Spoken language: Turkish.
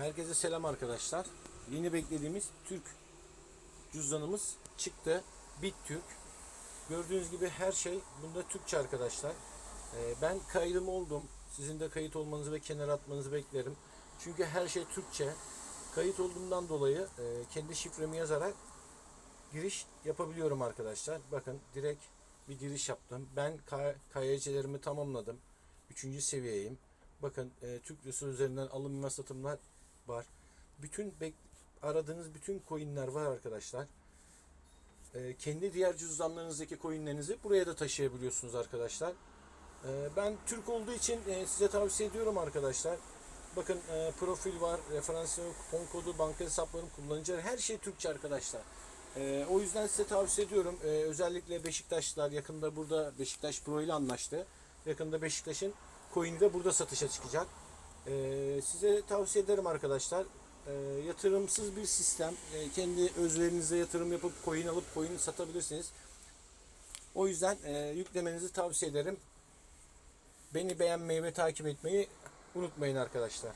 Herkese selam arkadaşlar. Yeni beklediğimiz Türk cüzdanımız çıktı. Bit Türk. Gördüğünüz gibi her şey bunda Türkçe arkadaşlar. Ee, ben kaydım oldum. Sizin de kayıt olmanızı ve kenara atmanızı beklerim. Çünkü her şey Türkçe. Kayıt olduğumdan dolayı e, kendi şifremi yazarak giriş yapabiliyorum arkadaşlar. Bakın direkt bir giriş yaptım. Ben KYC'lerimi tamamladım. Üçüncü seviyeyim. Bakın e, Türk lirası üzerinden alım ve satımlar var. Bütün aradığınız bütün coinler var arkadaşlar. E, kendi diğer cüzdanlarınızdaki coinlerinizi buraya da taşıyabiliyorsunuz arkadaşlar. E, ben Türk olduğu için e, size tavsiye ediyorum arkadaşlar. Bakın e, profil var, referans kupon kodu, banka hesaplarım, kullanıcıları her şey Türkçe arkadaşlar. E, o yüzden size tavsiye ediyorum. E, özellikle Beşiktaşlılar yakında burada Beşiktaş Pro ile anlaştı. Yakında Beşiktaş'ın coin'i de burada satışa çıkacak. E, size tavsiye ederim arkadaşlar. E, yatırımsız bir sistem. E, kendi özverinize yatırım yapıp coin alıp coin satabilirsiniz. O yüzden e, yüklemenizi tavsiye ederim. Beni beğenmeyi ve takip etmeyi unutmayın arkadaşlar.